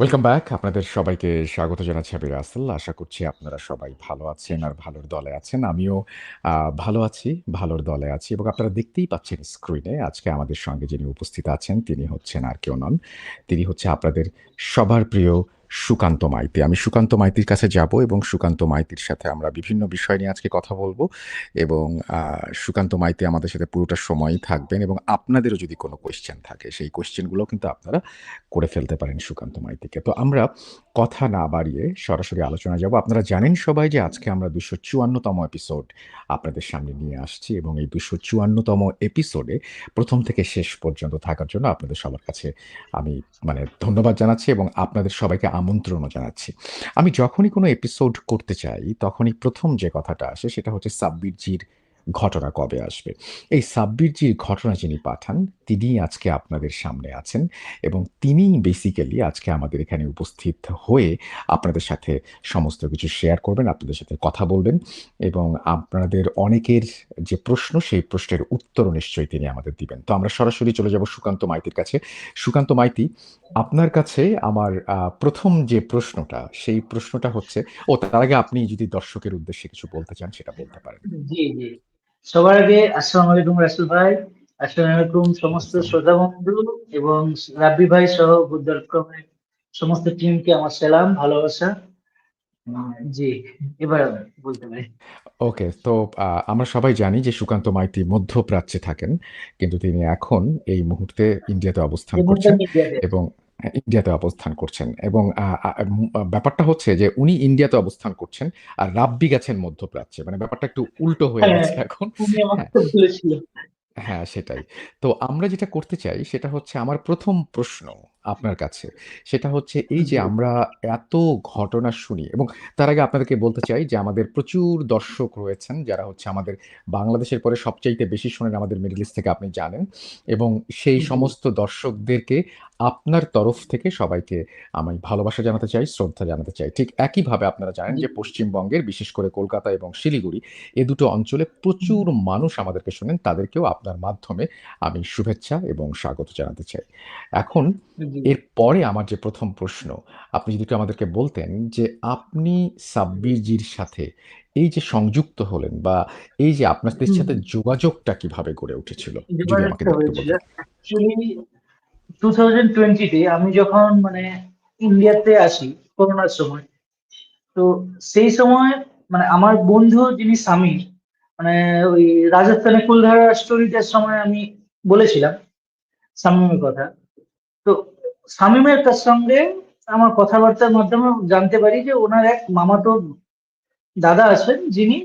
Welcome back. আপনাদের সবাইকে স্বাগত জানাচ্ছি আমি রাসেল। আশা করছি আপনারা সবাই ভালো আছেন আর ভালোর দলে আছেন। আমিও ভালো আছি, ভালোর দলে আছি এবং আপনারা দেখতেই পাচ্ছেন স্ক্রিনে আজকে আমাদের সঙ্গে যিনি উপস্থিত আছেন তিনি হচ্ছেন আর কেউ নন। তিনি হচ্ছে আপনাদের সবার প্রিয় সুকান্ত মাইতি। আমি সুকান্ত মাইতির কাছে যাব এবং সুকান্ত মাইতির সাথে আমরা বিভিন্ন বিষয় নিয়ে আজকে কথা বলব এবং সুকান্ত মাইতি আমাদের সাথে পুরোটা সময়ই থাকবেন এবং আপনাদেরও যদি কোনো কোয়েশ্চেন থাকে, সেই কোয়েশ্চেনগুলোও কিন্তু আপনারা করে ফেলতে পারেন সুকান্ত মাইতিকে। তো আমরা কথা না বাড়িয়ে সরাসরি আলোচনায় যাব। আপনারা জানেন সবাই যে আজকে আমরা দুশো চুয়ান্নতম এপিসোড আপনাদের সামনে নিয়ে আসছি এবং এই দুশো চুয়ান্নতম এপিসোডে প্রথম থেকে শেষ পর্যন্ত থাকার জন্য আপনাদের সবার কাছে আমি মানে ধন্যবাদ জানাচ্ছি এবং আপনাদের সবাইকে আমন্ত্রণও জানাচ্ছি। আমি যখনই কোনো এপিসোড করতে চাই, তখনই প্রথম যে কথাটা আসে সেটা হচ্ছে সাব্বিরজির ঘটনা কবে আসবে? এই সাব্বিরজির ঘটনা যিনি পাঠান, তিনিই আজকে আপনাদের সামনে আছেন এবং তিনিই বেসিক্যালি আজকে আমাদের এখানে উপস্থিত হয়ে আপনাদের সাথে সমস্ত কিছু শেয়ার করবেন, আপনাদের সাথে কথা বলবেন এবং আপনাদের অনেকের যে প্রশ্ন, সেই প্রশ্নের উত্তরও নিশ্চয়ই তিনি আমাদের দিবেন। তো আমরা সরাসরি চলে যাব সুকান্ত মাইতির কাছে। সুকান্ত মাইতি, আপনার কাছে আমার প্রথম যে প্রশ্নটা, সেই প্রশ্নটা হচ্ছে ও তার আগে আপনি যদি দর্শকের উদ্দেশ্যে কিছু বলতে চান সেটা বলতে পারেন। সবার আগে আসসালামু আলাইকুম রাসেল ভাই। আসসালামু আলাইকুম সমস্ত। শ্রোতা বন্ধু এবং রাব্বি ভাই সহ বুদ্ধ.com-এর সমস্ত টিমকে আমার সালাম, ভালোবাসা। জি, এবার বলতে পারি। ওকে। তো আমরা সবাই জানি যে সুকান্ত মাইতি মধ্যপ্রাচ্যে থাকেন। কিন্তু তিনি এখন এই মুহূর্তে ইন্ডিয়াতে অবস্থান করছেন এবং ইন্ডিয়াতে অবস্থান করছেন এবং ব্যাপারটা হচ্ছে যে উনি ইন্ডিয়াতে অবস্থান করছেন আর রাব্বি গেছেন মধ্যপ্রাচ্যে। মানে ব্যাপারটা একটু উল্টো হয়ে হ্যাঁ, গেছে এখন। হ্যাঁ। হ্যাঁ, সেটাই। তো আমরা যেটা করতে চাই সেটা হচ্ছে আমার প্রথম প্রশ্ন আপনার কাছে। সেটা হচ্ছে এই যে আমরা এত ঘটনা শুনি এবং তার আগে আপনাদেরকে বলতে চাই যে আমাদের প্রচুর দর্শক রয়েছেন যারা হচ্ছে আমাদের বাংলাদেশের পরে সবচাইতে বেশি শোনেন আমাদের মিডল ইস্ট থেকে আপনি জানেন এবং সেই সমস্ত দর্শকদেরকে আপনার তরফ থেকে সবাইকে আমি ভালোবাসা জানাতে চাই, শ্রদ্ধা জানাতে চাই। ঠিক একইভাবে আপনারা জানেন যে পশ্চিমবঙ্গের বিশেষ করে কলকাতা এবং শিলিগুড়ি এ দুটো অঞ্চলে প্রচুর মানুষ আমাদেরকে শোনেন। তাদেরকেও আপনার মাধ্যমে আমি শুভেচ্ছা এবং স্বাগত জানাতে চাই। এখন। এরপরে আমার যে প্রথম প্রশ্ন, আপনি যদি একটু আমাদেরকে বলতেন যে আপনি সাব্বিরজির সাথে এই যে সংযুক্ত হলেন বা এই যে আপনাদের সাথে যোগাযোগটা কীভাবে গড়ে উঠেছিল? যদি আমাকে 2020 তে আমি যখন মানে ইন্ডিয়াতে আসি করোনার সময়। তো সেই সময় মানে আমার বন্ধু যিনি সামির, মানে ওই রাজস্থানে কুলধারা স্টোরিটার সময় আমি বলেছিলাম শামীমের কথা। তো শামীমের তার সঙ্গে আমার কথাবার্তার মাধ্যমে জানতে পারি যে ওনার এক মামাতো দাদা আছেন যিনি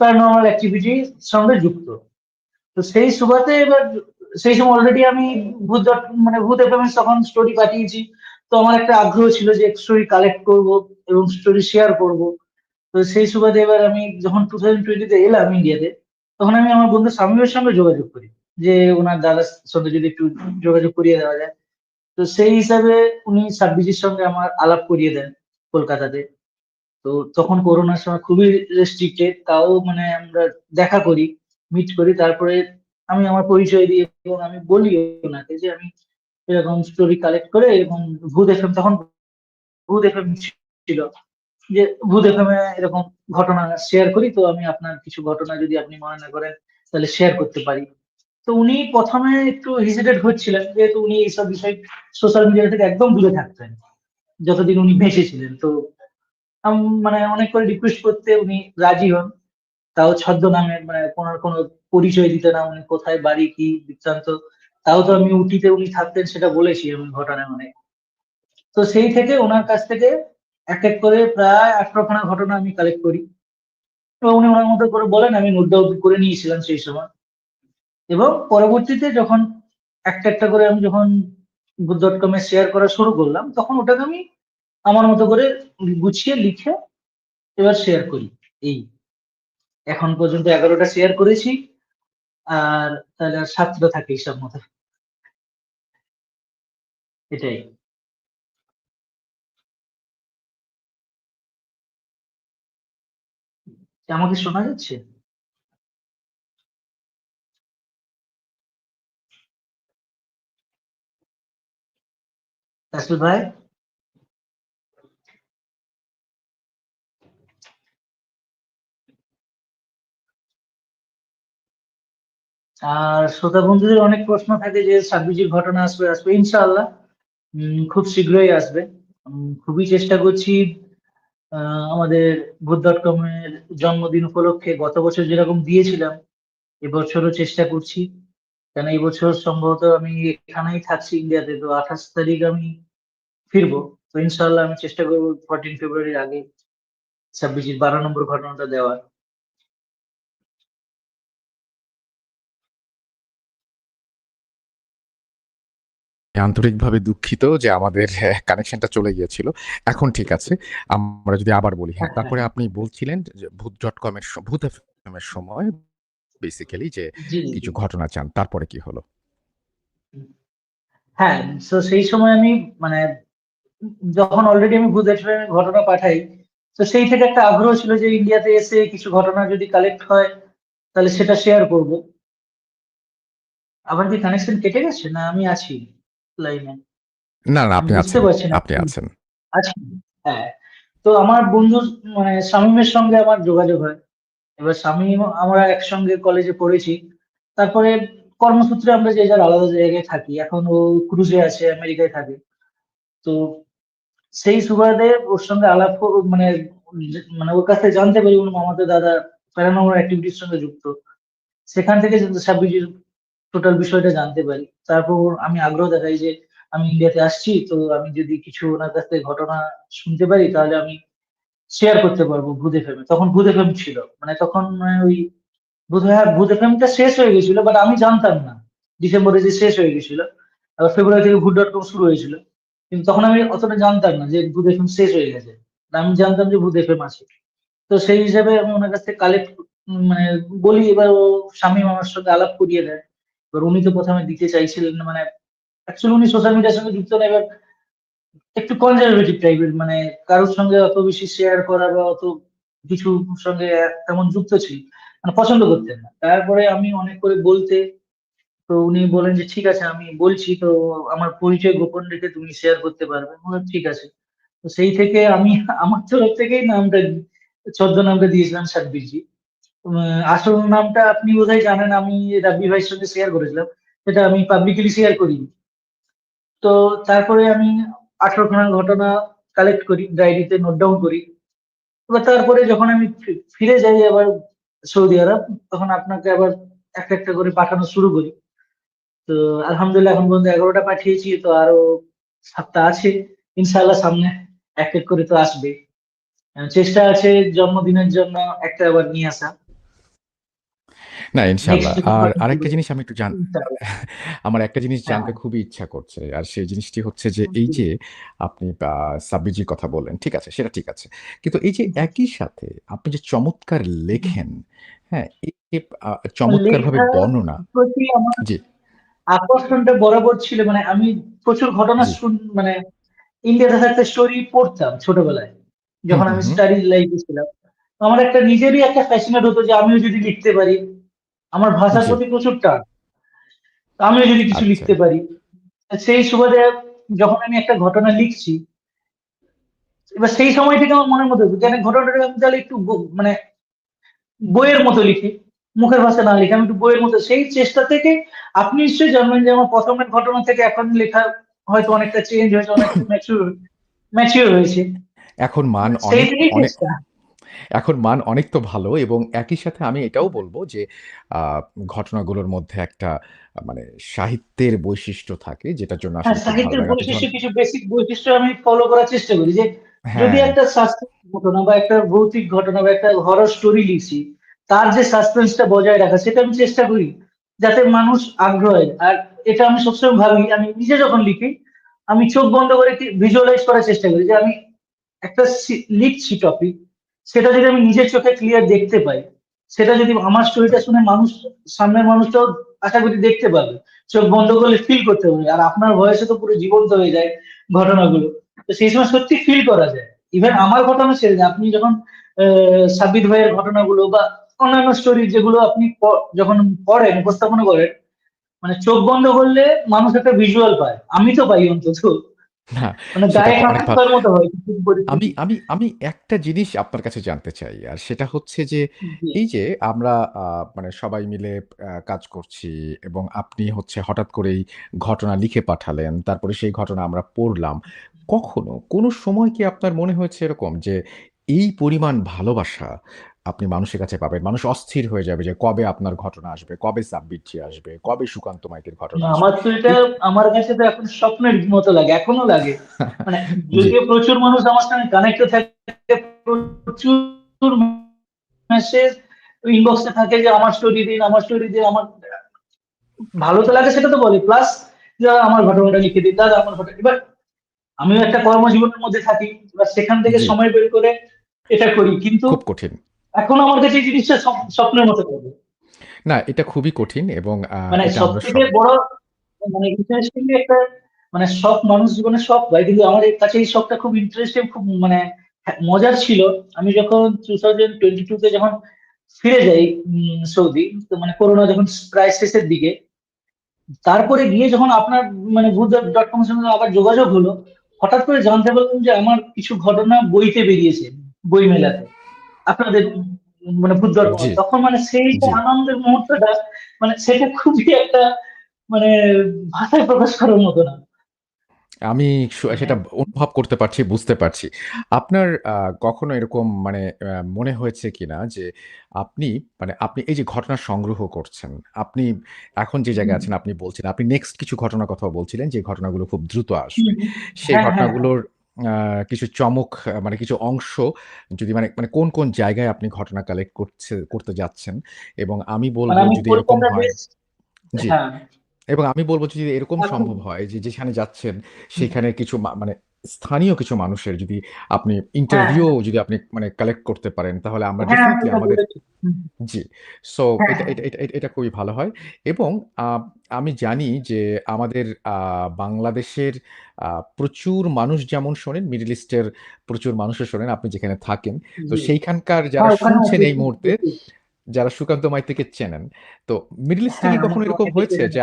প্যারানরমাল অ্যাক্টিভিটির সঙ্গে যুক্ত। তো সেই সুবাদে এবার সেই সময় অলরেডি আমি ভূত মানে ভূত এফএম তখন স্টোরি পাঠিয়েছি। তো আমার একটা আগ্রহ ছিল যে স্টোরি কালেক্ট করব এবং স্টোরি শেয়ার করব। তো সেই সুবাদে এবার আমি যখন 2020 তে এলাম ইন্ডিয়াতে, তখন আমি আমার বন্ধু শামীমের সঙ্গে যোগাযোগ করি। যে ওনার দাদার সঙ্গে যদি একটু যোগাযোগ করিয়ে দেওয়া যায়। তো সেই হিসাবে উনি সাব্বিরের সঙ্গে আমার আলাপ করিয়ে দেন কলকাতাতে। তো তখন করোনার সময় খুবই রেস্ট্রিক্টেড তাও মানে আমরা দেখা করি, মিট করি। তারপরে আমি আমার পরিচয় দিই এবং আমি বলি ওনাকে যে আমি এরকম স্টোরি কালেক্ট করে এরকম ভূত এফএম তখন ভূত এফএম ছিল। যে ভূত এফএম এরকম ঘটনা শেয়ার করি। তো আমি আপনার কিছু ঘটনা যদি আপনি মনে না করেন তাহলে শেয়ার করতে পারি। তো উনি প্রথমে একটু হেজিটেট হচ্ছিলেন। যেহেতু উনি এইসব বিষয় সোশ্যাল মিডিয়া থেকে একদম দূরে থাকতেন। যতদিন উনি বেঁচে ছিলেন। তো মানে অনেক করে রিকোয়েস্ট করতে উনি রাজি হন। তাও ছদ্মনামে মানে কোন কোন পরিচয় দিতে না উনি কোথায় বাড়ি, কি বৃত্তান্ত। তাও তো আমি উটিতে উনি থাকতেন সেটা বলেছি আমি ঘটনায় অনেক। তো সেই থেকে ওনার কাছ থেকে এক, এক করে প্রায় ১৮ খানা ঘটনা আমি কালেক্ট করি। এবং উনি ওনার মতো করে বলেন আমি নোট ডাউন করে নিয়েছিলাম সেই সময়। এবং পরবর্তীতে যখন একটা, একটা করে আমি যখন ভূত.com এ শেয়ার করা শুরু করলাম, তখন ওটাকে আমি আমার মতো করে গুছিয়ে লিখে এবার শেয়ার করি। এই। এখন পর্যন্ত এগারোটা শেয়ার করেছি। আর তাহলে আর ৭ টা থাকে হিসাব মতো। এটাই। আমাকে শোনা যাচ্ছে? রাসুল ভাই? আর শ্রোতা বন্ধুদের অনেক প্রশ্ন থাকে যে সাব্বিজির ঘটনা আসবে আসবে, ইনশাআল্লাহ। খুব শীঘ্রই আসবে। খুবই চেষ্টা করছি আমাদের গুড ডট কম এর জন্মদিন উপলক্ষে গত বছর যেরকম দিয়েছিলাম, এবছরও চেষ্টা করছি। কেন, এবছর সম্ভবত আমি এখানেই থাকছি, ইন্ডিয়াতে। তো আঠাশ তারিখ আমি ফিরবো। তো ইনশাআল্লাহ আমি চেষ্টা করব ফোরটিন ফেব্রুয়ারির আগে ছাব্বিশের বারো নম্বর ঘটনাটা দেওয়ার। আন্তরিকভাবে দুঃখিত যে আমাদের কানেকশনটা চলে গিয়েছিল। এখন ঠিক আছে আমরা যদি আবার বলি হ্যাঁ তারপরে আপনি বলছিলেন যে ভূত ডট কম এর ভূত এর সময় বেসিক্যালি যে কিছু ঘটনা চান তারপরে কি হলো? হ্যাঁ তো সেই সময় আমি মানে যখন অলরেডি আমি এর ঘটনা পাঠাই তো সেই থেকে একটা আগ্রহ ছিল যে ইন্ডিয়াতে এসে কিছু ঘটনা যদি কালেক্ট হয় তাহলে সেটা শেয়ার করব। আবার কি কানেকশন কেটে গেছে? না আমি আছি লাইনে না না আপনি আছেন আপনি আছেন। আছি হ্যাঁ। তো আমার বন্ধু মানে শামীমের সঙ্গে আমার যোগাযোগ হয়। এবার শামীম আমরা একসঙ্গে কলেজে পড়েছি। তারপরে কর্মসূত্রে আমরা যে যার আলাদা জায়গায় থাকি। এখন ও ক্রুজে আছে আমেরিকায় থাকে। তো সেই সুবাদে ওর সঙ্গে আলাপ মানে মানে ওর কাছে জানতে পারি ওর মামাতো দাদা প্যারানর্মাল অ্যাক্টিভিটির সঙ্গে যুক্ত। সেখান থেকে সাব্বিজির টোটাল বিষয়টা জানতে পারি। তারপর আমি আগ্রহ দেখাই যে আমি ইন্ডিয়াতে আসছি তো আমি যদি কিছু ওনার কাছ থেকে ঘটনা শুনতে পারি তাহলে আমি শেয়ার করতে পারব ভূত এফএম তখন ভূত এফএম ছিল। মানে তখন মানে ওই বোধহয় হ্যাঁ, ভূত এফএমটা শেষ হয়ে গেছিল বাট আমি জানতাম না। ডিসেম্বরে যে শেষ হয়ে গেছিল ফেব্রুয়ারি থেকে ভূত ডট কম শুরু হয়েছিল। কিন্তু তখন আমি অতটা জানতাম না যে ভূত শেষ হয়ে গেছে। আমি জানতাম যে ভূত এফএম আছে। তো সেই হিসাবে আমি ওনার কাছ থেকে কালেক্ট মানে বলি, এবার ও স্বামী আমার সঙ্গে আলাপ করিয়ে দেয়। এবার উনি তো প্রথমে দিতে চাইছিলেন মানে অ্যাকচুয়ালি উনি সোশ্যাল মিডিয়ার সঙ্গে যুক্ত না, এবার একটু কনজারভেটিভ টাইপের মানে কারোর সঙ্গে অত বেশি শেয়ার করা বা অত কিছু সঙ্গে তেমন যুক্ত ছিল মানে পছন্দ করতেন না। তারপরে আমি অনেক করে বলতে তো উনি বলেন যে, ঠিক আছে, আমি বলছি, তো আমার পরিচয় গোপন রেখে তুমি শেয়ার করতে পারবে। ঠিক আছে। তো সেই থেকে আমি, আমার তরফ থেকেই নামটা, ছদ্মনামটা দিয়েছিলাম সাব্বিরজি আসল নামটা আপনি বোধহয় জানেন, আমি রাব্বি ভাইয়ের সঙ্গে শেয়ার করেছিলাম। সেটা আমি পাবলিকলি শেয়ার করিনি। তো তারপরে আমি আঠারো আঠারোখানা ঘটনা কালেক্ট করি ডায়েরিতে নোট ডাউন করি। এবার তারপরে যখন আমি ফিরে যাই আবার সৌদি আরব, তখন আপনাকে আবার একটা একটা করে পাঠানো শুরু করি। তো আলহামদুলিল্লাহ এখন পর্যন্ত এগারোটা পাঠিয়েছি তো আরও সাতটা আছে। ইনশাল্লাহ সামনে এক এক করে তো আসবে। চেষ্টা আছে জন্মদিনের জন্য একটা আবার নিয়ে আসা। না ইনশাল্লাহ আর আরেকটা জিনিস আমি একটু জান আমার একটা জিনিস হ্যাঁ। জানতে খুবই ইচ্ছা করছে আর সেই জিনিসটি হচ্ছে যে এই যে আপনি সাব্বিজির কথা বললেন ঠিক আছে সেটা ঠিক আছে। কিন্তু এই যে একই সাথে আপনি যে চমৎকার লেখেন হ্যাঁ চমৎকারভাবে লেখার বর্ণনা জি। আকর্ষণটা বরাবর ছিল মানে আমি প্রচুর ঘটনা শুন মানে ইন্ডিয়াতে থাকতে স্টোরি পড়তাম ছোটবেলায় যখন আমি স্টাডি লাইফে ছিলাম। আমার একটা নিজেরই একটা ফ্যাসিনেট হতো যে আমিও যদি লিখতে পারি আমার ভাষার প্রতি প্রচুর টান আমিও যদি কিছু আচ্ছা। লিখতে পারি। সেই সুবাদে যখন আমি একটা ঘটনা লিখছি এবার সেই সময় থেকে আমার মনের মধ্যে যেন ঘটনাটা আমি তাহলে একটু মানে বইয়ের মতো লিখি। মুখের ভাষা না লিখে। আমি একটু বইয়ের মতো সেই চেষ্টা থেকে আপনি নিশ্চয়ই জানবেন যে আমার প্রথমের ঘটনা থেকে এখন লেখা হয়তো অনেকটা চেঞ্জ হয়েছে অনেকটা ম্যাচিউর ম্যাচিউর হয়েছে। এখন মান অনেক অনেক এখন মান অনেক তো ভালো এবং একই সাথে আমি এটাও বলব যে ঘটনাগুলোর মধ্যে একটা মানে সাহিত্যের বৈশিষ্ট্য থাকে যেটার জন্য হ্যাঁ সাহিত্যের বৈশিষ্ট্য কিছু বেসিক বৈশিষ্ট্য আমি ফলো করার চেষ্টা করি যে যদি হ্যাঁ একটা সাসপেন্স ঘটনা বা একটা ভৌতিক ঘটনা বা একটা হরর স্টোরি লিখছি তার যে সাসপেন্সটা বজায় রাখা সেটা আমি চেষ্টা করি যাতে মানুষ আগ্রহ। আর এটা আমি সবসময় ভাবি আমি নিজে যখন লিখি আমি চোখ বন্ধ করে ভিজুয়ালাইজ করার চেষ্টা করি যে আমি একটা লিখছি টপিক সেটা যদি আমি নিজের চোখে ক্লিয়ার দেখতে পাই সেটা যদি আমার স্টোরিটা শুনে মানুষ সামনের মানুষটাও আশা করি দেখতে পাবে। চোখ বন্ধ করলে ফিল করতে পারবে। আর আপনার ভয়েসে তো পুরো জীবন্ত হয়ে যায় ঘটনাগুলো। তো সেই সময় সত্যি ফিল করা যায়। ইভেন আমার ঘটনা ছেড়ে দিন, আপনি যখন সাব্বির ভাইয়ের ঘটনাগুলো বা অন্যান্য স্টোরি যেগুলো আপনি যখন পড়েন উপস্থাপনা করেন মানে চোখ বন্ধ করলে মানুষ একটা ভিজুয়াল পায় আমি তো পাই অন্তত মানে আমি আমি আমি একটা জিনিস আপনার কাছে জানতে চাই। আর সেটা হচ্ছে যে এই যে আমরা মানে সবাই মিলে কাজ করছি এবং আপনি হচ্ছে হঠাৎ করেই ঘটনা লিখে পাঠালেন। তারপরে সেই ঘটনা আমরা পড়লাম। কখনো কোনো সময় কি আপনার মনে হয়েছে এরকম যে এই পরিমাণ ভালোবাসা আপনি মানুষের কাছে পাবেন। মানুষ অস্থির হয়ে যাবে যে কবে আপনার ঘটনা আসবে, কবে সাব্বির আসবে, কবে সুকান্ত মাইতির ঘটনা আমার তো এটা আমার কাছে তো এখন স্বপ্নের মতো লাগে। এখনও লাগে। মানে। যদিও প্রচুর মানুষ আমার সঙ্গে কানেক্টেড থাকে, প্রচুর মেসেজ ইনবক্সে থাকে যে আমার স্টোরি দিন, আমার স্টোরি দিন, আমার ভালো তো লাগে সেটা তো বলে। প্লাস যে আমার ঘটনাটা লিখে দিন, দাদা আমার ঘটনা এবার আমিও একটা কর্মজীবনের মধ্যে থাকি। এবার সেখান থেকে সময় বের করে এটা করি। কিন্তু খুব কঠিন। এখন আমার কাছে এই জিনিসটা স্বপ্নের মতো লাগে। না, এটা খুবই কঠিন এবং মানে সবথেকে সব বড় মানে ইন্টারেস্টিংলি একটা মানে শখ মানুষ জীবনে শখ হয়। কিন্তু আমার কাছে এই শখটা খুব ইন্টারেস্টিং খুব মানে হ্যাঁ, মজার ছিল। আমি যখন 2022 তে যখন ফিরে যাই সৌদি, তো মানে করোনা যখন প্রায় শেষের দিকে। তারপরে গিয়ে যখন আপনার মানে ভূত.com এর সঙ্গে আবার যোগাযোগ হলো, হঠাৎ করে জানতে পারলাম যে আমার কিছু ঘটনা বইতে বেরিয়েছে, বইমেলাতে। আপনাদের মানে ভূত.com তখন মানে সেই আনন্দের মুহূর্তটা মানে সেটা খুবই একটা মানে ভাষায় প্রকাশ করার মতো না। আমি সেটা অনুভব করতে পারছি, বুঝতে পারছি। আপনার কখনো এরকম মানে মনে হয়েছে কিনা যে আপনি মানে আপনি এই যে ঘটনা সংগ্রহ করছেন, আপনি এখন যে জায়গায় আছেন আপনি বলছেন, আপনি নেক্সট কিছু ঘটনার কথাও বলছিলেন যে ঘটনাগুলো খুব দ্রুত আসবে। সেই হ্যাঁ, হ্যাঁ। ঘটনাগুলোর কিছু চমক মানে কিছু অংশ যদি মানে মানে কোন, কোন জায়গায় আপনি ঘটনা কালেক্ট করছে করতে যাচ্ছেন? এবং আমি বলব মানে যদি এরকম হয় জি। হ্যাঁ, এবং আমি বলব যদি এরকম সম্ভব হয় যে যেখানে যাচ্ছেন সেখানে কিছু মানে স্থানীয় কিছু মানুষের যদি আপনি হ্যাঁ, ইন্টারভিউ হ্যাঁ, যদি আপনি মানে কালেক্ট করতে পারেন তাহলে আমরা হ্যাঁ, আমি ডেফিনিটলি এটা আমাদের জি। সো হ্যাঁ, এটা হ্যাঁ, খুবই ভালো হয় এবং আমি জানি যে আমাদের বাংলাদেশের প্রচুর মানুষ যেমন শোনেন, মিডল ইস্টের প্রচুর মানুষও শোনেন আপনি যেখানে থাকেন। তো সেইখানকার হ্যাঁ, যারা শুনছেন এই মুহূর্তে, যারা সুকান্ত মাইতিকে চেনেন, তো মিডল ইস্টে হ্যাঁ, কি কখনো এরকম হয়েছে যে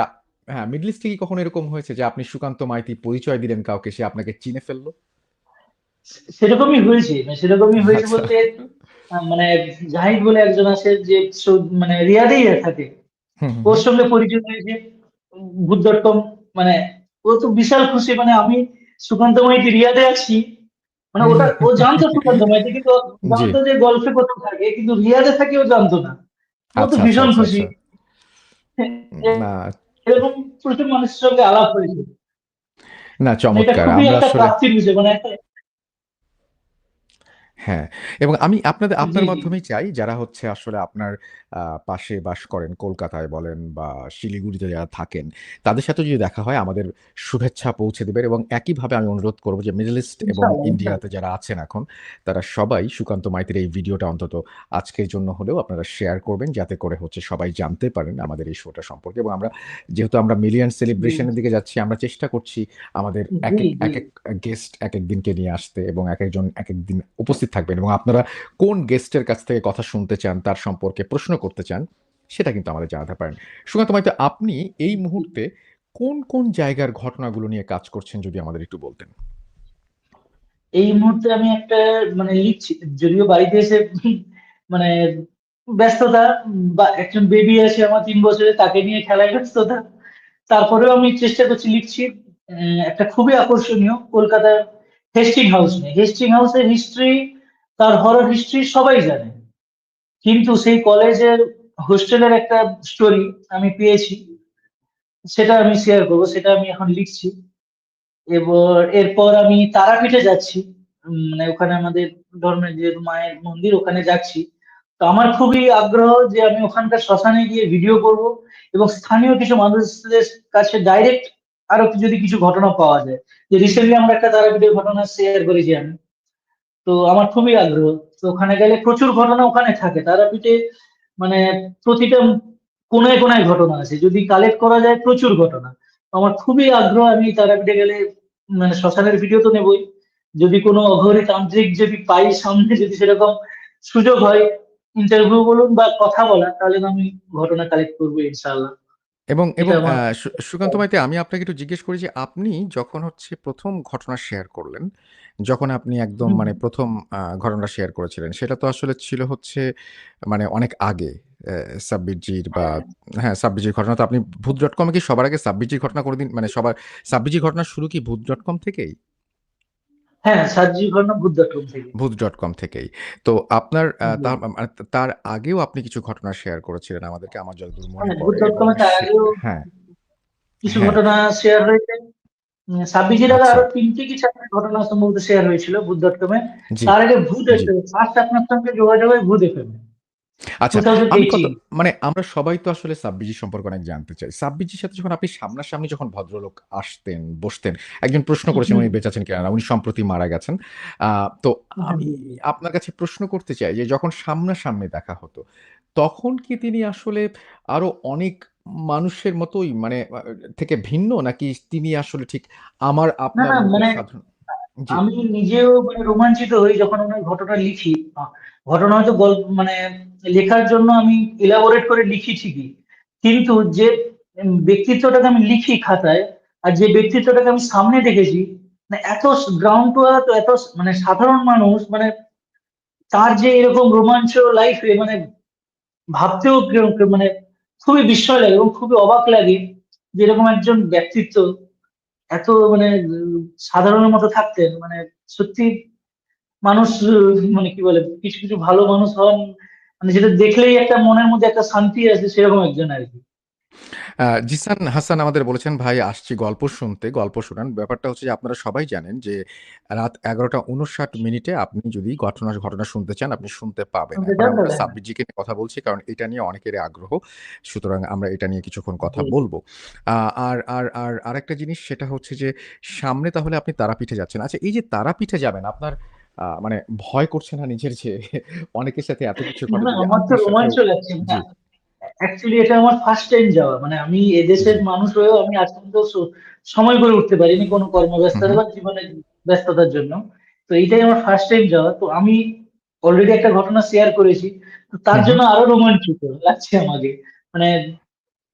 হ্যাঁ, মিডল ইস্টে কি কখনো এরকম হয়েছে যে আপনি সুকান্ত মাইতি পরিচয় দিলেন কাউকে, সে আপনাকে চিনে ফেলল সেরকমই হয়েছে। মানে সেরকমই হয়েছে আচ্ছা। বলতে মানে জাহিদ বলে একজন আছে যে মানে রিয়াদেই থাকে। ওর সঙ্গে পরিচয় হয়েছে। ভূত.com মানে ও তো বিশাল খুশি মানে আমি সুকান্ত মাইতি রিয়াদে আছি। মানে ওটা ও জানতো সুকান্ত মাইতি কিন্তু। জানতো যে গলফে কোথাও থাকে। কিন্তু রিয়াদে থাকে ও জানতো না। ও তো আচ্ছা, ভীষণ আচ্ছা, খুশি। আচ্ছা। না, এরকম প্রচুর মানুষের সঙ্গে আলাপ হয়েছে। না চমৎকার। আমরা আসলে মানে হ্যাঁ, এবং আমি আপনাদের জি, আপনার জি। মাধ্যমেই চাই যারা হচ্ছে আসলে আপনার আ পাশে বাস করেন, কলকাতায় বলেন বা শিলিগুড়িতে যারা থাকেন, তাদের সাথে যদি দেখা হয় আমাদের শুভেচ্ছা পৌঁছে দিবেন এবং একইভাবে আমি অনুরোধ করব যে মিডল ইস্ট এবং ইনশাআল্লাহ, ইন্ডিয়াতে ইনশাআল্লাহ। যারা আছেন এখন, তারা সবাই সুকান্ত মাইতির এই ভিডিওটা অন্তত আজকের জন্য হলেও আপনারা শেয়ার করবেন যাতে করে হচ্ছে সবাই জানতে পারেন আমাদের এই শোটা সম্পর্কে এবং আমরা যেহেতু আমরা মিলিয়ন জি, সেলিব্রেশন এর দিকে যাচ্ছি, আমরা চেষ্টা করছি আমাদের জি, এক জি। একেক গেস্ট একেক দিনকে নিয়ে আসতে এবং এক একেকজন একেক দিন উপস্থিত থাকবেন এবং আপনারা কোন গেস্টের কাছ থেকে কথা শুনতে চান, তার সম্পর্কে প্রশ্ন করতে চান, সেটা কিন্তু আমাদের জানাতে পারেন। সুকান্ত মাইতি আপনি এই মুহূর্তে কোন, কোন জায়গার ঘটনাগুলো নিয়ে কাজ করছেন যদি আমাদের একটু বলতেন? এই মুহূর্তে আমি একটা মানে লিখছি। যদিও বাড়িতে এসে মানে ব্যস্ততা বা একজন বেবি আছে আমার তিন বছরে তাকে নিয়ে খেলায় ব্যস্ততা। তারপরেও আমি চেষ্টা করছি লিখছি। একটা খুবই আকর্ষণীয় কলকাতার হেস্টিং হাউস নিয়ে। হেস্টিং হাউসের হিস্ট্রি তার হরর হিস্ট্রি সবাই জানে। কিন্তু সেই কলেজের হোস্টেলের একটা স্টোরি আমি পেয়েছি। সেটা আমি শেয়ার করব। সেটা আমি এখন লিখছি। এবার, এরপর আমি তারাপীঠে যাচ্ছি। মানে ওখানে আমাদের ধর্মের যেহেতু মায়ের মন্দির, ওখানে যাচ্ছি। তো আমার খুবই আগ্রহ যে আমি ওখানকার শ্মশানে গিয়ে ভিডিও করব এবং স্থানীয় কিছু মানুষদের কাছে ডাইরেক্ট আরও যদি কিছু ঘটনা পাওয়া যায়। যে রিসেন্টলি আমরা একটা তারাপীঠের ঘটনা শেয়ার করেছি আমি। তো আমার খুবই আগ্রহ। তো ওখানে গেলে প্রচুর ঘটনা ওখানে থাকে। তারাপীঠে মানে প্রতিটা কোনায় কোনায় ঘটনা আছে। যদি কালেক্ট করা যায়, প্রচুর ঘটনা। আমার খুবই আগ্রহ আমি তারাপীঠে গেলে মানে শ্মশানের ভিডিও তো নেবই। যদি কোনো অঘরী তান্ত্রিক যদি পাই সামনে, যদি সেরকম সুযোগ হয় ইন্টারভিউ বলুন বা কথা বলা তাহলে আমি ঘটনা কালেক্ট করব, ইনশাআল্লাহ। এবং এটা এবং আমার আ সু সুকান্ত ভাইতে আমি আপনাকে একটু জিজ্ঞেস করি যে আপনি যখন হচ্ছে প্রথম ঘটনা শেয়ার করলেন, যখন আপনি একদম হুম, মানে ১ম আ ঘটনাটা শেয়ার করেছিলেন, সেটা তো আসলে ছিল হচ্ছে মানে অনেক আগে। অ্যা সাব্বিরজির বা হ্যাঁ, হ্যাঁ, সাব্বিরজির ঘটনা তো আপনি ভূত ডট এ কি সবার আগে সাব্বিরজির ঘটনা কোনদিন মানে সবার সাব্বিরজির ঘটনা শুরু কি ভূত ডটকম থেকেই? হ্যাঁ, সার্জি ঘটনা ভূত.কম থেকে। কম থেকেই। তো আপনার আ জি। তা মা তার আগেও আপনি কিছু ঘটনা শেয়ার করেছিলেন আমাদেরকে আমার যতদূর মনে হ্যাঁ, পড়ে এর তার আগেও হ্যাঁ, কিছু হ্যাঁ, ঘটনা শেয়ার হয়েছে। উম সাব্বিরের আচ্ছা। আরও তিনটি কি চারটি ঘটনা সম্ভবত শেয়ার হয়েছিল ভূত ডট কমে তার আগে ভূত। ফার্স্ট আপনার সঙ্গে যোগাযোগ হয় ভূত এফএম। আচ্ছা, আমি কত মানে আমরা সবাই তো আসলে সাব্বিরজি সম্পর্কে অনেক জানতে চাই। সাব্বিরজির সাথে যখন আপনি সামনাসামনি যখন ভদ্রলোক আসতেন, বসতেন, একজন প্রশ্ন করেছেন উনি বেঁচে আছেন কিনা উনি সম্প্রতি মারা গেছেন। তো আমি। আপনার কাছে প্রশ্ন করতে চাই যে যখন সামনাসামনি দেখা হতো, তখন কি তিনি আসলে আরও অনেক মানুষের মতোই মানে থেকে ভিন্ন নাকি তিনি আসলে ঠিক আমার আপনার মানে সাধারণ আমি নিজেও মানে রোমাঞ্চিত হই যখন উনার ঘটনা লিখি। ঘটনা হয়তো গল মানে লেখার জন্য আমি এলাবোরেট করে লিখি ঠিকই। কিন্তু যে ব্যক্তিত্বটাকে আমি লিখি খাতায়, আর যে ব্যক্তিত্বটাকে আমি সামনে দেখেছি, মানে এত গ্রাউন্ড টু আর্থ এত মানে সাধারণ মানুষ মানে তার যে এরকম রোমাঞ্চ লাইফ মানে ভাবতেও মানে খুবই বিস্ময় লাগে এবং খুবই অবাক লাগে যে এরকম একজন ব্যক্তিত্ব এত মানে সাধারণের মতো থাকতেন। মানে সত্যি মানুষ মানে কি বলে কিছু, কিছু ভালো মানুষ হন মানে যেটা দেখলেই একটা মনের মধ্যে একটা শান্তি আসে সেরকম একজন আরকি। আ জিসান হাসান আমাদের বলেছেন, "ভাই আসছি গল্প শুনতে, গল্প শোনান।" ব্যাপারটা হচ্ছে যে আপনারা সবাই জানেন যে রাত ১১টা ৫৯ মিনিটে আপনি যদি ঘটনা ঘটনা শুনতে চান, আপনি শুনতে পাবেন। শুনতে এখন চান আমরা তবে হ্যাঁ। সাব্বির জিকে নিয়ে কথা বলছি কারণ এটা নিয়ে অনেকেরই আগ্রহ। সুতরাং আমরা এটা নিয়ে কিছুক্ষণ কথা বলব আর আর আর আরেকটা জিনিস সেটা হচ্ছে যে সামনে তাহলে আপনি তারাপীঠে যাচ্ছেন। আচ্ছা এই যে তারাপীঠে যাবেন আপনার মানে ভয় করছে না নিজের যে অনেকের সাথে এত কিছু আমার তো রোমাঞ্চ লাগছে। অ্যাকচুয়ালি এটা আমার ফার্স্ট টাইম যাওয়া। মানে আমি এদেশের মানুষ হয়েও আমি আজ পর্যন্ত সময় করে উঠতে পারিনি কোনো কর্মব্যস্ততা বা জীবনের ব্যস্ততার জন্য। তো এইটাই আমার ফার্স্ট টাইম যাওয়া। তো আমি অলরেডি একটা ঘটনা শেয়ার করেছি। তো তার জন্য আরও রোমাঞ্চিত লাগছে আমাকে। মানে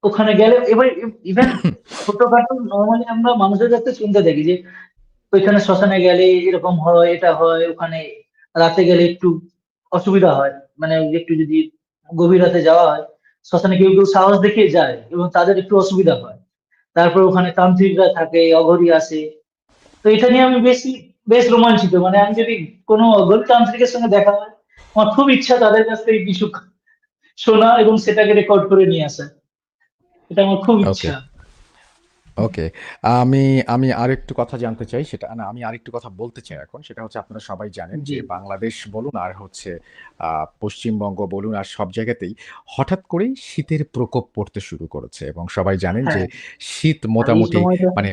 ওখানে গেলে এবার ইভেন ছোটখাটো নরমালি আমরা মানুষের কাছে শুনতে থাকি যে ওইখানে শ্মশানে গেলে এরকম হয়, এটা হয়, ওখানে রাতে গেলে একটু অসুবিধা হয়। মানে একটু যদি গভীর রাতে যাওয়া হয়, শ্মশানে কেউ, কেউ সাহস দেখিয়ে যায় এবং তাদের একটু অসুবিধা হয়। তারপর ওখানে তান্ত্রিকরা থাকে, অঘরি আসে। তো এটা নিয়ে আমি বেশি বেশ রোমাঞ্চিত। মানে আমি যদি কোনো অঘরী তান্ত্রিকের সঙ্গে দেখা হয়, আমার খুব ইচ্ছা তাদের কাছ থেকে কিছু শোনা এবং সেটাকে রেকর্ড করে নিয়ে আসা। এটা আমার খুব ইচ্ছা। ওকে। আমি আমি আরেকটু কথা জানতে চাই সেটা না আমি আরেকটু কথা বলতে চাই এখন। সেটা হচ্ছে আপনারা সবাই জানেন যে বাংলাদেশ বলুন আর হচ্ছে পশ্চিমবঙ্গ বলুন আর সব জায়গাতেই হঠাৎ করেই শীতের প্রকোপ পড়তে শুরু করেছে এবং সবাই জানেন যে হ্যাঁ, শীত মোটামুটি মানে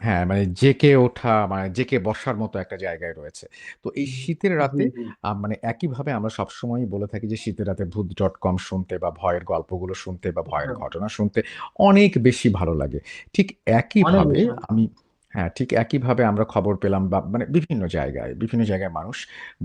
হ্যাঁ, মানে জেঁকে ওঠা মানে জেঁকে বসার মতো একটা জায়গায় রয়েছে। তো এই শীতের জি, রাতে জি। আ মানে একইভাবে আমরা সবসময়ই বলে থাকি যে শীতের রাতে ভূত.কম শুনতে বা ভয়ের গল্পগুলো শুনতে বা ভয়ের আচ্ছা, ঘটনা শুনতে অনেক বেশি ভালো লাগে। ঠিক অনেক একইভাবে বেশি। আমি হ্যাঁ, ঠিক একইভাবে আমরা খবর পেলাম বা মানে বিভিন্ন জায়গায়, বিভিন্ন জায়গায় মানুষ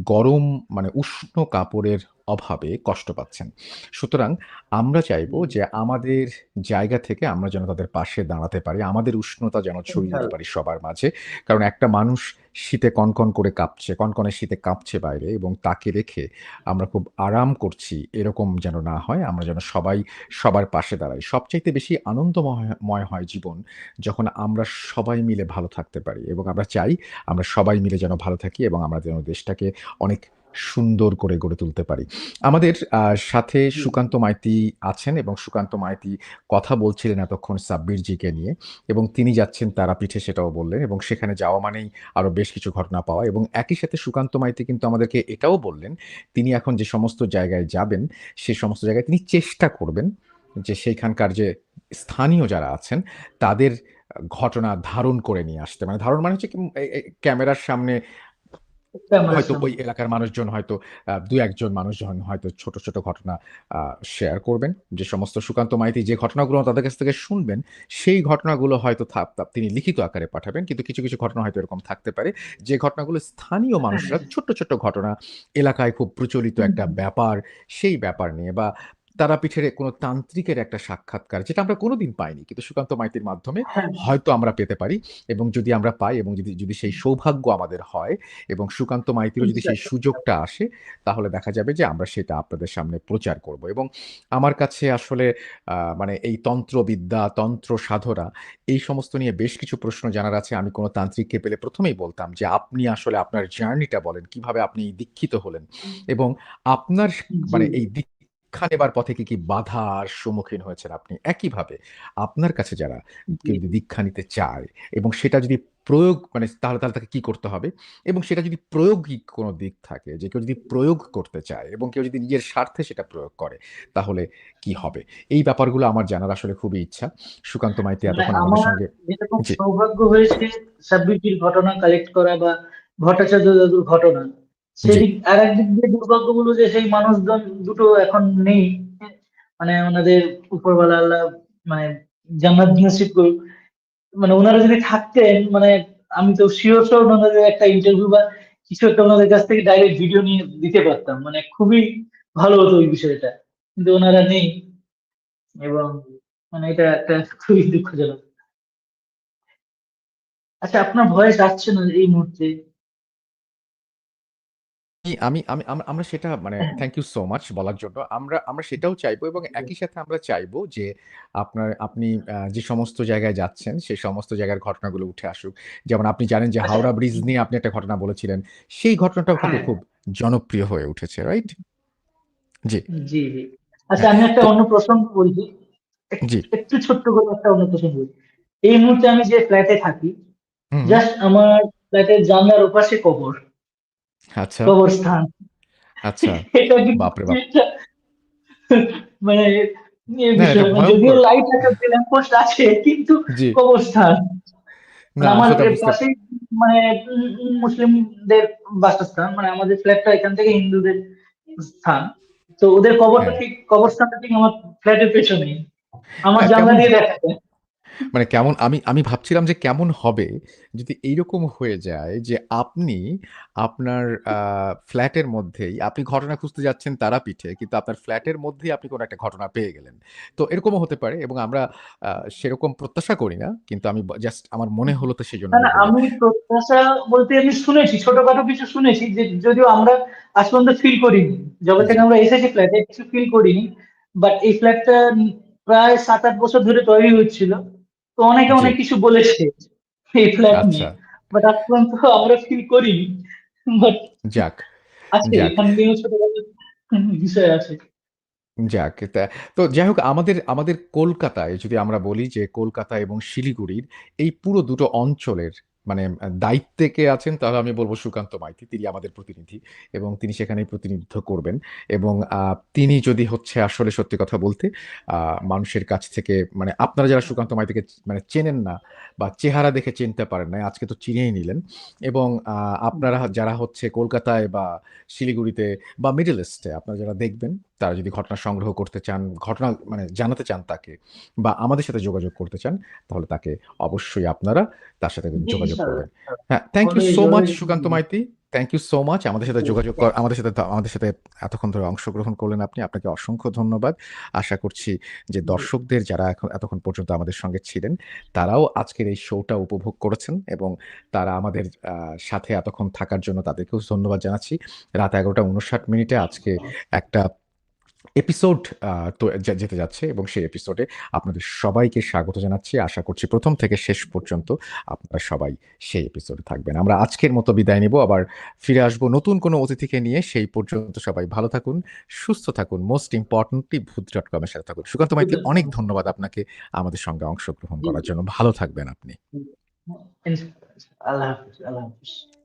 গরম মানে উষ্ণ কাপড়ের অভাবে কষ্ট পাচ্ছেন। সুতরাং আমরা চাইব যে আমাদের জায়গা থেকে আমরা যেন তাদের পাশে দাঁড়াতে পারি। আমাদের উষ্ণতা যেন ছড়িয়ে দিতে পারি সবার মাঝে। কারণ একটা মানুষ শীতে কনকন করে কাঁপছে, কনকনে শীতে কাঁপছে বাইরে এবং তাকে রেখে আমরা খুব আরাম করছি এরকম যেন না হয়। আমরা যেন সবাই সবার পাশে দাঁড়াই। সবচাইতে বেশি আনন্দময় ময় হয় জীবন যখন আমরা সবাই মিলে ভালো থাকতে পারি এবং আমরা চাই আমরা সবাই মিলে যেন ভালো থাকি এবং আমরা যেন দেশটাকে অনেক সুন্দর করে গড়ে তুলতে পারি। আমাদের সাথে সুকান্ত মাইতি আছেন এবং সুকান্ত মাইতি কথা বলছিলেন এতক্ষণ সাব্বিরজিকে নিয়ে এবং তিনি যাচ্ছেন তারাপীঠে সেটাও বললেন এবং সেখানে যাওয়া মানেই আরও বেশ কিছু ঘটনা পাওয়া এবং একই সাথে সুকান্ত মাইতি কিন্তু আমাদেরকে এটাও বললেন, তিনি এখন যে সমস্ত জায়গায় যাবেন, সে সমস্ত জায়গায় তিনি চেষ্টা করবেন যে সেইখানকার যে স্থানীয় যারা আছেন তাদের ঘটনা ধারণ করে নিয়ে আসতে। মানে ধারণ মানে হচ্ছে ক্যামেরার সামনে হয়তো ওই এলাকার মানুষজন হয়তো আ ২-১ জন মানুষজন হয়তো ছোট, ছোট ঘটনা শেয়ার করবেন। যে সমস্ত সুকান্ত মাইতি যে ঘটনাগুলো তাদের কাছ থেকে শুনবেন, সেই ঘটনাগুলো হয়তো তিনি লিখিত আকারে পাঠাবেন। কিন্তু কিছু, কিছু ঘটনা হয়তো এরকম থাকতে পারে, যে ঘটনাগুলো স্থানীয় হ্যাঁ, মানুষরা ছোট্ট, ছোট্ট ঘটনা, এলাকায় খুব প্রচলিত একটা ব্যাপার, সেই ব্যাপার নিয়ে বা তারাপীঠের কোনো তান্ত্রিকের একটা সাক্ষাৎকার যেটা আমরা কোনোদিন পাইনি। কিন্তু সুকান্ত মাইতির মাধ্যমে হ্যাঁ। হয়তো আমরা পেতে পারি এবং যদি আমরা পাই এবং যদি যদি সেই সৌভাগ্য আমাদের হয় এবং সুকান্ত মাইতিরও যদি সেই সুযোগটা আসে তাহলে দেখা যাবে যে আমরা সেটা আপনাদের সামনে প্রচার করব। এবং আমার কাছে আসলে মানে এই তন্ত্রবিদ্যা, তন্ত্র সাধনা এই সমস্ত নিয়ে বেশ কিছু প্রশ্ন জানার আছে। আমি কোনো তান্ত্রিককে পেলে প্রথমেই বলতাম যে, "আপনি আসলে আপনার জার্নিটা বলেন। কীভাবে আপনি দীক্ষিত হলেন?" এবং আপনার মানে। এই দীক্ষা নেবার পথে কি, কি বাধার সম্মুখীন হয়েছেন আপনি? একইভাবে আপনার কাছে যারা কেউ যদি দীক্ষা নিতে চায় এবং সেটা যদি প্রয়োগ মানে তাহলে তাহলে তাকে কি করতে হবে? এবং সেটা যদি প্রয়োগী কোনো দিক থাকে যে কেউ যদি প্রয়োগ করতে চায় এবং কেউ যদি নিজের স্বার্থে সেটা প্রয়োগ করে তাহলে কি হবে? এই ব্যাপারগুলো আমার জানার আসলে খুবই ইচ্ছা। সুকান্ত মাইতি এতক্ষণ আমাদের আমার সঙ্গে সৌভাগ্য হয়েছে সাব্বিরটির ঘটনা কালেক্ট করা বা ভট্টাচার্য দাদুর ঘটনা। জি। আর আরেকদিক দিয়ে দুর্ভাগ্য হলো যে সেই মানুষজন দুটো এখন নেই। মানে ওনাদের উপরওয়ালা আল্লাহ মানে জান্নাত নসিব করুক। মানে ওনারা যদি থাকতেন মানে আমি তো সিওর সিওর ওনাদের একটা ইন্টারভিউ বা কিছু একটা ওনাদের কাছ থেকে ডাইরেক্ট ভিডিও নিয়ে দিতে পারতাম। মানে খুবই ভালো হতো ওই বিষয়টা। কিন্তু ওনারা নেই। এবং মানে এটা একটা খুবই দুঃখজনক। আচ্ছা আপনার ভয়েস আসছে না এই মুহূর্তে। আমি আমি আম আমরা সেটা মানে হ্যাঁ। থ্যাংক ইউ সো মাচ বলার জন্য। আমরা আমরা সেটাও চাইব এবং একই সাথে আমরা চাইব যে আপনার আপনি আ যে সমস্ত জায়গায় যাচ্ছেন সে সমস্ত জায়গার ঘটনাগুলো উঠে আসুক। যেমন আপনি জানেন যে আচ্ছা হাওড়া ব্রিজ নিয়ে আপনি একটা ঘটনা বলেছিলেন। সেই ঘটনাটাও কিন্তু হ্যাঁ। খুব জনপ্রিয় হয়ে উঠেছে, রাইট? জি। জি, জি। আচ্ছা হ্যাঁ, আমি একটা তো অন্য প্রসঙ্গ বলছি। এক জি। একটু ছোট্ট করে একটা অন্য প্রসঙ্গ বলি। এই মুহূর্তে আমি যে ফ্ল্যাটে থাকি, হুম। জাস্ট আমার ফ্ল্যাটের জানলার ওপাশে কবর। আচ্ছা। কবরস্থান। আচ্ছা। বাপরে বাপ! মানে মানে যদিও লাইট আছে, ল্যাম্প আছে কিন্তু কবরস্থান। না মানে মানে মুসলিমদের বাসস্থান। মানে আমাদের ফ্ল্যাটটা এখান থেকে হিন্দুদের স্থান। তো ওদের কবরটা হ্যাঁ। ঠিক কবরস্থানটা ঠিক আমার ফ্ল্যাটের পেছনেই। আমার না জানলা দিয়ে দেখা যায়। মানে কেমন আমি আমি ভাবছিলাম যে কেমন হবে যদি এইরকম হয়ে যায় যে আপনি আপনার ফ্ল্যাটের মধ্যেই আপনি ঘটনা খুঁজতে যাচ্ছেন তারাপীঠে কিন্তু আপনার ফ্ল্যাটের মধ্যেই আপনি কোনো একটা ঘটনা পেয়ে গেলেন। তো এরকমও হতে পারে এবং আমরা সেরকম প্রত্যাশা করি না। কিন্তু আমি জাস্ট আমার মনে হলো তো সেজন্য আমি প্রত্যাশা বলতে আমি শুনেছি, ছোটখাটো কিছু শুনেছি যে যদিও আমরা আজ পর্যন্ত ফিল করিনি। যবে থেকে আমরা এসেছি ফ্ল্যাটে কিছু ফিল করিনি। বাট এই ফ্ল্যাটটা প্রায় ৭-৮ বছর ধরে তৈরি হচ্ছিল। তো অনেকে অনেক কিছু বলেছে এই ফ্ল্যাট নিয়ে। আচ্ছা। বাট আজ পর্যন্ত আমরা ফিল করিনি। বাট যাক, আছে। এখান দিয়েও বিষয় আছে। যাক তো যাই হোক আমাদের আমাদের কলকাতায় যদি আমরা বলি যে কলকাতা এবং শিলিগুড়ির এই পুরো দুটো অঞ্চলের মানে দায়িত্বে কে আছেন তাহলে আমি বলব সুকান্ত মাইতি। তিনি আমাদের প্রতিনিধি এবং তিনি সেখানেই প্রতিনিধিত্ব করবেন এবং তিনি যদি হচ্ছে আসলে সত্যি কথা বলতে মানুষের কাছ থেকে মানে আপনারা যারা সুকান্ত মাইতিকে মানে চেনেন না বা চেহারা দেখে চিনতে পারেন না আজকে তো চিনেই নিলেন এবং আপনারা যারা হচ্ছে কলকাতায় বা শিলিগুড়িতে বা মিডল ইস্টে আপনারা যারা দেখবেন তারা যদি ঘটনা সংগ্রহ করতে চান, ঘটনা মানে জানাতে চান তাকে বা আমাদের সাথে যোগাযোগ করতে চান তাহলে তাকে অবশ্যই আপনারা তার সাথে যোগাযোগ করবেন। হ্যাঁ, thank you so much Sukanta Maiti. Thank you so much আমাদের সাথে যোগাযোগ কর আমাদের সাথে আমাদের সাথে এতক্ষণ ধরে অংশগ্রহণ করলেন আপনি। আপনাকে অসংখ্য ধন্যবাদ। আশা করছি যে দর্শকদের যারা এখন এতক্ষণ পর্যন্ত আমাদের সঙ্গে ছিলেন তারাও আজকের এই শোটা উপভোগ করেছেন এবং তারা আমাদের সাথে এতক্ষণ থাকার জন্য তাদেরকেও ধন্যবাদ জানাচ্ছি। রাত ১১টা ৫৯ মিনিটে আজকে একটা এপিসোড যেতে যাচ্ছে এবং সেই এপিসোডে আপনাদের সবাইকে স্বাগত জানাচ্ছি। আশা করছি প্রথম থেকে শেষ পর্যন্ত আপনারা সবাই সেই এপিসোডে থাকবেন। আমরা আজকের মতো বিদায় নিব। আবার ফিরে আসব নতুন কোনো অতিথিকে নিয়ে। সেই পর্যন্ত সবাই ভালো থাকুন, সুস্থ থাকুন। মোস্ট ইম্পোর্টেন্টলি ভূত.কম এর সাথে থাকুন। সুকান্ত মাইতি অনেক ধন্যবাদ আপনাকে আমাদের সঙ্গে অংশগ্রহণ করার জন্য। ভালো থাকবেন আপনি। আল্লাহ হাফেজ, আল্লাহ হাফেজ।